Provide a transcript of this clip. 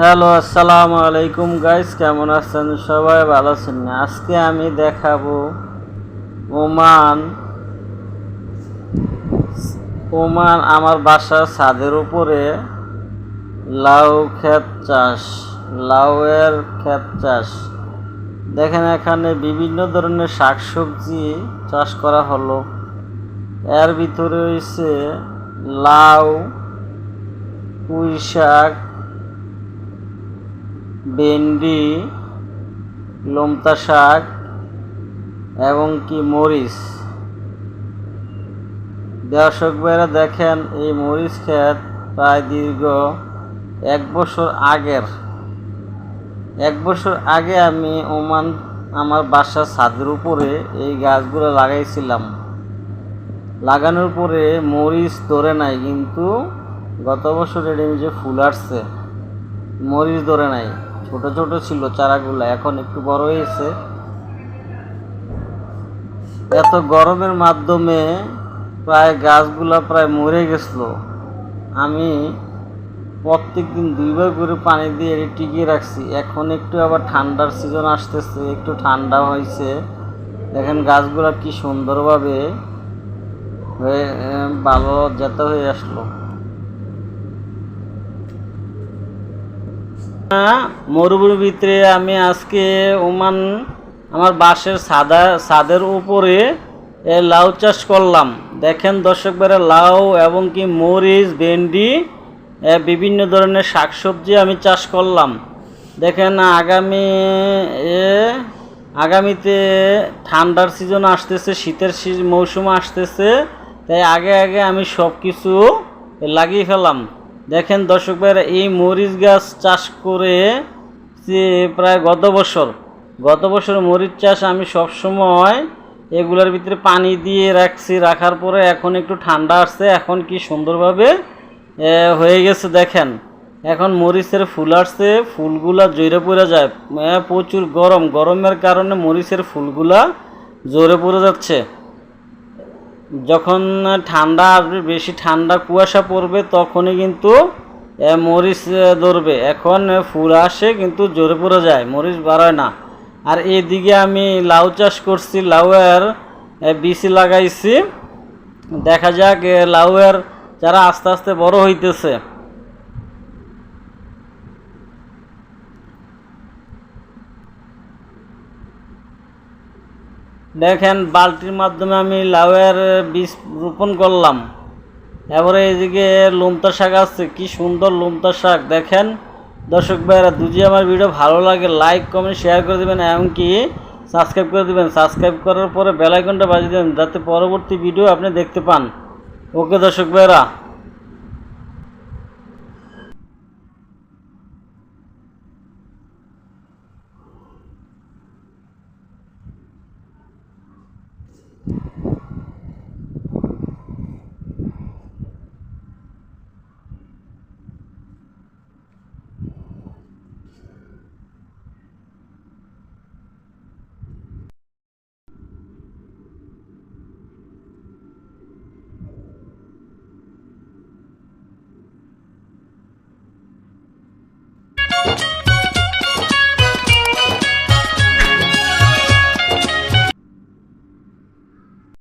Hello, আসসালামু আলাইকুম guys কেমন আছেন সবাই? ভালো আছেন? আজকে আমি দেখাবো ওমান। ওমান আমার বাসার ছাদের উপরে লাউ ক্ষেত চাষ, লাউয়ের ক্ষেত চাষ। দেখেন এখানে বিভিন্ন ধরনের শাকসবজি চাষ করা হলো। এর ভিতরে রয়েছে লাউ পুঁই শাক ভেন্ডি লমতা শাক এবং কি মরিচ। দর্শক ভাইরা দেখেন, এই মরিচ ক্ষেত প্রায় দীর্ঘ এক বছর আগের। এক বছর আগে আমি ওমান, আমার বাসার ছাদের উপরে এই গাছগুলো লাগাইছিলাম। লাগানোর পরে মরিচ ধরে নাই, কিন্তু গত বছর এটা যে ফুল আসছে। মরিচ ধরে নাই। ছোট ছোট ছিল চারাগুলো, এখন একটু বড় হয়েছে। এত গরমের মাধ্যমে প্রায় গাছগুলো প্রায় মরে গেছিল। আমি প্রত্যেক দিন দুইবার করে পানি দিয়ে টিকিয়ে রাখছি। এখন একটু আবার ঠান্ডার সিজন আসতেছে, একটু ঠান্ডা হয়েছে। দেখেন গাছগুলো কি সুন্দরভাবে ভালো যাতে হয়ে আসলো। মরুভূমির ভিতরে আমি আজকে ওমান আমার বাসের সাদা ছাদের উপরে লাউ চাষ করলাম। দেখেন দর্শক বেড়ে লাউ এবং কি মরিচ, ভেন্ডি বিভিন্ন ধরনের শাকসবজি আমি চাষ করলাম। দেখেন আগামী, এ আগামীতে ঠান্ডার সিজন আসতেছে, শীতের মৌসুম আসতেছে, তাই আগে আগে আমি সব কিছু লাগিয়ে ফেলাম। দেখেন দর্শক ভাইরা এই মরিচ গাছ চাষ করে প্রায় গত বছর গত বছর মরিচ চাষ আমি সব সময় এগুলোর ভিতরে পানি দিয়ে রাখছি, রাখার পরে এখন একটু ঠান্ডা আসছে, এখন কি সুন্দরভাবে হয়ে গেছে দেখেন। এখন মরিচের ফুল আসছে, ফুলগুলা জোরে পড়ে যায় প্রচুর গরম, গরমের কারণে মরিচের ফুলগুলা জোরে পড়ে যাচ্ছে। যখন ঠান্ডা আসবে, বেশি ঠান্ডা কুয়াশা পড়বে, তখনই কিন্তু মরিচ ধরবে। এখন ফুল আসে, কিন্তু জোরে পড়ে যায়, মরিচ বাড়ায় না। আর এদিকে আমি লাউ চাষ করছি, লাউয়ের বিচি লাগাইছি। দেখা যাক লাউয়ের যারা আস্তে আস্তে বড় হইতেছে দেখেন, বালতির মাধ্যমে আমি লাউয়ের বীজ রোপণ করলাম। এবারে এইদিকে লুমতা শাক আছে, কি সুন্দর লুমতা শাক। দেখেন, দর্শক ভাইরা দুজি আমার ভিডিও ভালো লাগে লাইক কমেন্ট শেয়ার করে দেবেন, এমনকি সাবস্ক্রাইব করে দেবেন। সাবস্ক্রাইব করার পরে বেলাইকনটা বাজিয়ে দেবেন, যাতে পরবর্তী ভিডিও আপনি দেখতে পান। ওকে, দর্শক ভাইরা